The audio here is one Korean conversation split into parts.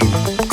Bye.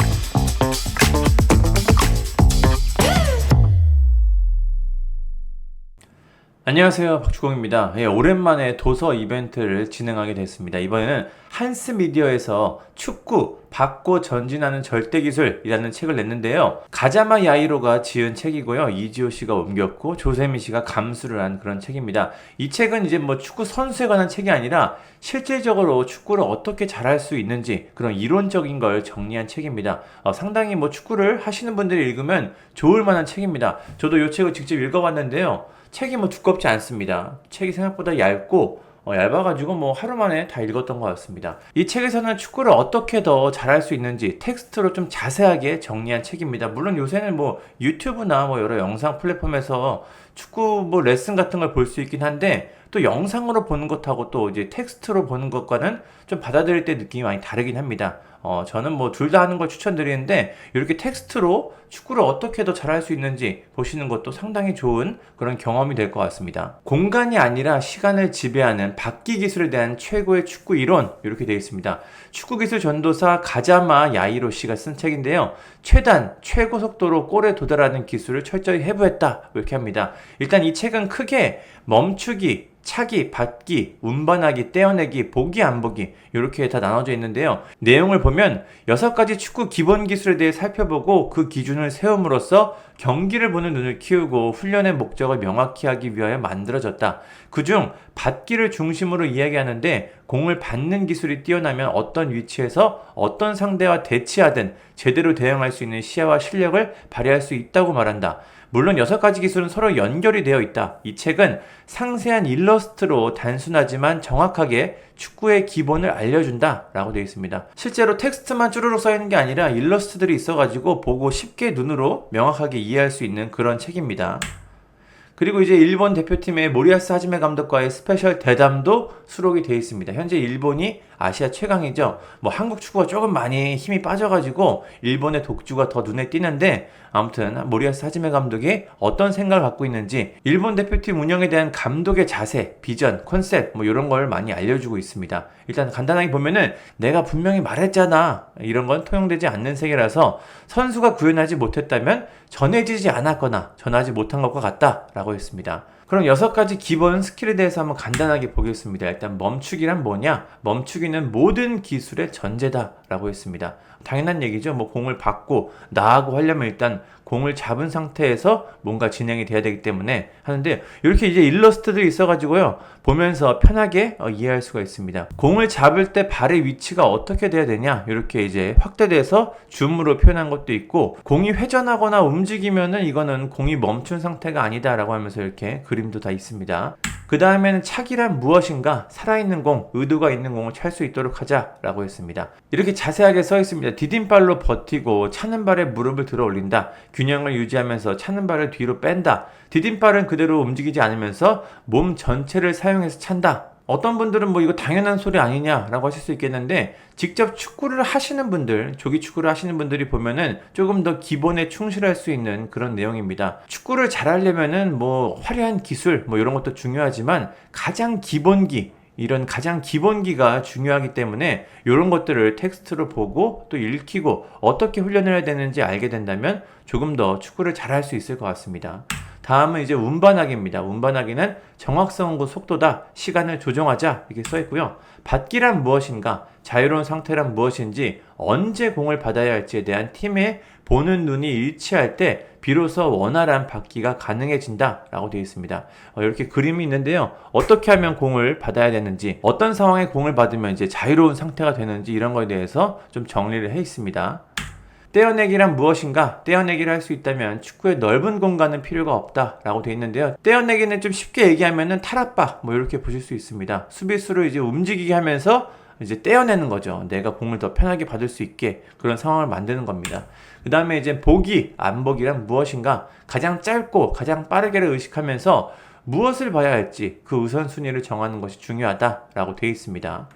안녕하세요 박주공입니다. 예, 오랜만에 도서 이벤트를 진행하게 됐습니다. 이번에는 한스 미디어에서 축구 받고 전진하는 절대 기술이라는 책을 냈는데요. 가자마 야이로가 지은 책이고요. 이지호 씨가 옮겼고 조세미 씨가 감수를 한 그런 책입니다. 이 책은 이제 뭐 축구 선수에 관한 책이 아니라 실질적으로 축구를 어떻게 잘할 수 있는지 그런 이론적인 걸 정리한 책입니다. 어, 상당히 뭐 축구를 하시는 분들이 읽으면 좋을 만한 책입니다. 저도 이 책을 직접 읽어봤는데요. 책이 뭐 두껍지 않습니다. 책이 생각보다 얇고 어, 얇아가지고 뭐 하루 만에 다 읽었던 것 같습니다. 이 책에서는 축구를 어떻게 더 잘할 수 있는지 텍스트로 좀 자세하게 정리한 책입니다. 물론 요새는 뭐 유튜브나 뭐 여러 영상 플랫폼에서 축구 뭐 레슨 같은 걸 볼 수 있긴 한데 또 영상으로 보는 것하고 또 이제 텍스트로 보는 것과는 좀 받아들일 때 느낌이 많이 다르긴 합니다. 어, 저는 뭐 둘 다 하는 걸 추천드리는데 이렇게 텍스트로 축구를 어떻게 더 잘할 수 있는지 보시는 것도 상당히 좋은 그런 경험이 될 것 같습니다. 공간이 아니라 시간을 지배하는 바퀴 기술에 대한 최고의 축구 이론 이렇게 되어 있습니다. 축구 기술 전도사 가자마 야이로 씨가 쓴 책인데요. 최단, 최고 속도로 골에 도달하는 기술을 철저히 해부했다 이렇게 합니다. 일단 이 책은 크게 멈추기, 차기, 받기, 운반하기, 떼어내기, 보기, 안 보기 이렇게 다 나눠져 있는데요. 내용을 보면 여섯 가지 축구 기본 기술에 대해 살펴보고 그 기준을 세움으로써 경기를 보는 눈을 키우고 훈련의 목적을 명확히 하기 위하여 만들어졌다. 그중 받기를 중심으로 이야기하는데 공을 받는 기술이 뛰어나면 어떤 위치에서 어떤 상대와 대치하든 제대로 대응할 수 있는 시야와 실력을 발휘할 수 있다고 말한다. 물론 여섯 가지 기술은 서로 연결이 되어 있다. 이 책은 상세한 일러스트로 단순하지만 정확하게 축구의 기본을 알려준다. 라고 되어 있습니다. 실제로 텍스트만 쭈루룩 써 있는 게 아니라 일러스트들이 있어가지고 보고 쉽게 눈으로 명확하게 이해할 수 있는 그런 책입니다. 그리고 이제 일본 대표팀의 모리아스 하지메 감독과의 스페셜 대담도 수록이 되어 있습니다. 현재 일본이 아시아 최강이죠. 뭐 한국 축구가 조금 많이 힘이 빠져가지고 일본의 독주가 더 눈에 띄는데 아무튼 모리아스 하지메 감독이 어떤 생각을 갖고 있는지 일본 대표팀 운영에 대한 감독의 자세, 비전, 컨셉 뭐 이런 걸 많이 알려주고 있습니다. 일단 간단하게 보면은 내가 분명히 말했잖아 이런 건 통용되지 않는 세계라서 선수가 구현하지 못했다면 전해지지 않았거나 전하지 못한 것과 같다라고 했습니다. 그럼 여섯 가지 기본 스킬에 대해서 한번 간단하게 보겠습니다. 일단 멈추기란 뭐냐? 멈추기는 모든 기술의 전제다라고 했습니다. 당연한 얘기죠. 뭐 공을 받고 나하고 하려면 일단 공을 잡은 상태에서 뭔가 진행이 돼야 되기 때문에 하는데 이렇게 이제 일러스트들이 있어가지고요 보면서 편하게 어, 이해할 수가 있습니다. 공을 잡을 때 발의 위치가 어떻게 돼야 되냐 이렇게 이제 확대돼서 줌으로 표현한 것도 있고 공이 회전하거나 움직이면은 이거는 공이 멈춘 상태가 아니다라고 하면서 이렇게 그림도 다 있습니다. 그 다음에는 차기란 무엇인가 살아있는 공, 의도가 있는 공을 찰 수 있도록 하자라고 했습니다. 이렇게 자세하게 써 있습니다. 디딤발로 버티고 차는 발에 무릎을 들어 올린다. 균형을 유지하면서 차는 발을 뒤로 뺀다. 디딤발은 그대로 움직이지 않으면서 몸 전체를 사용해서 찬다. 어떤 분들은 뭐 이거 당연한 소리 아니냐라고 하실 수 있겠는데 직접 축구를 하시는 분들, 조기 축구를 하시는 분들이 보면은 조금 더 기본에 충실할 수 있는 그런 내용입니다. 축구를 잘하려면은 뭐 화려한 기술 뭐 이런 것도 중요하지만 가장 기본기 이런 가장 기본기가 중요하기 때문에 이런 것들을 텍스트로 보고 또 읽히고 어떻게 훈련을 해야 되는지 알게 된다면 조금 더 축구를 잘할 수 있을 것 같습니다. 다음은 이제 운반하기입니다. 운반하기는 정확성과 속도다. 시간을 조정하자. 이렇게 써 있고요. 받기란 무엇인가? 자유로운 상태란 무엇인지 언제 공을 받아야 할지에 대한 팀의 보는 눈이 일치할 때 비로소 원활한 받기가 가능해진다 라고 되어 있습니다. 어, 이렇게 그림이 있는데요. 어떻게 하면 공을 받아야 되는지 어떤 상황에 공을 받으면 이제 자유로운 상태가 되는지 이런 거에 대해서 좀 정리를 해 있습니다. 떼어내기란 무엇인가? 떼어내기를 할 수 있다면 축구의 넓은 공간은 필요가 없다라고 되어 있는데요. 떼어내기는 좀 쉽게 얘기하면은 탈압박 뭐 이렇게 보실 수 있습니다. 수비수를 이제 움직이게 하면서 이제 떼어내는 거죠. 내가 공을 더 편하게 받을 수 있게 그런 상황을 만드는 겁니다. 그 다음에 이제 보기, 안 보기란 무엇인가? 가장 짧고 가장 빠르게를 의식하면서 무엇을 봐야 할지 그 우선순위를 정하는 것이 중요하다라고 되어 있습니다.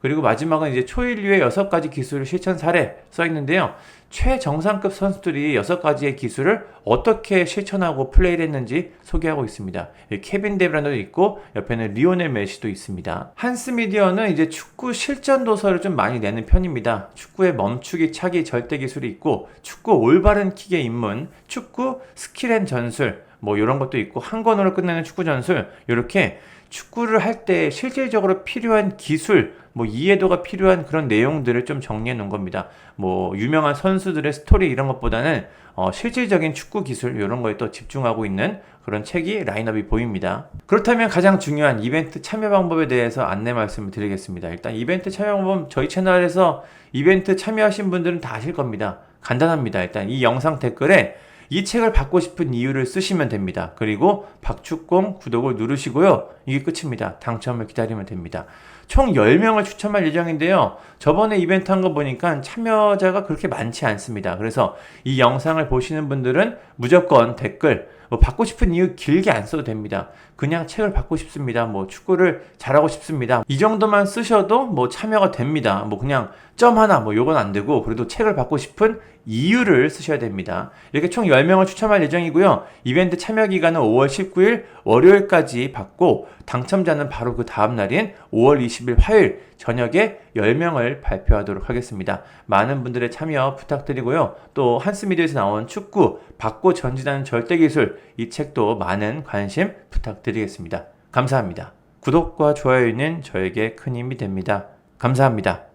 그리고 마지막은 이제 초일류의 여섯 가지 기술 실천 사례 써 있는데요. 최정상급 선수들이 여섯 가지의 기술을 어떻게 실천하고 플레이를 했는지 소개하고 있습니다. 여기 케빈 데브란도 있고 옆에는 리오넬 메시도 있습니다. 한스 미디어는 이제 축구 실전 도서를 좀 많이 내는 편입니다. 축구의 멈추기, 차기, 절대 기술이 있고 축구 올바른 킥의 입문, 축구 스킬 앤 전술 뭐 이런 것도 있고 한 권으로 끝내는 축구 전술 이렇게 축구를 할 때 실질적으로 필요한 기술, 뭐 이해도가 필요한 그런 내용들을 좀 정리해 놓은 겁니다. 뭐 유명한 선수들의 스토리 이런 것보다는 어, 실질적인 축구 기술 이런 거에 또 집중하고 있는 그런 책이 라인업이 보입니다. 그렇다면 가장 중요한 이벤트 참여 방법에 대해서 안내 말씀을 드리겠습니다. 일단 이벤트 참여 방법 저희 채널에서 이벤트 참여하신 분들은 다 아실 겁니다. 간단합니다. 일단 이 영상 댓글에 이 책을 받고 싶은 이유를 쓰시면 됩니다. 그리고 박축공 구독을 누르시고요. 이게 끝입니다. 당첨을 기다리면 됩니다. 총 10명을 추첨할 예정인데요. 저번에 이벤트 한 거 보니까 참여자가 그렇게 많지 않습니다. 그래서 이 영상을 보시는 분들은 무조건 댓글, 뭐 받고 싶은 이유 길게 안 써도 됩니다. 그냥 책을 받고 싶습니다. 뭐 축구를 잘하고 싶습니다. 이 정도만 쓰셔도 뭐 참여가 됩니다. 뭐 그냥 점 하나 뭐 요건 안 되고 그래도 책을 받고 싶은 이유를 쓰셔야 됩니다. 이렇게 총 10명을 추첨할 예정이고요. 이벤트 참여 기간은 5월 19일 월요일까지 받고 당첨자는 바로 그 다음 날인 5월 20일 화요일 저녁에 10명을 발표하도록 하겠습니다. 많은 분들의 참여 부탁드리고요. 또 한스미디어에서 나온 축구 받고 전진하는 절대 기술 이 책도 많은 관심 부탁드리겠습니다. 감사합니다. 구독과 좋아요는 저에게 큰 힘이 됩니다. 감사합니다.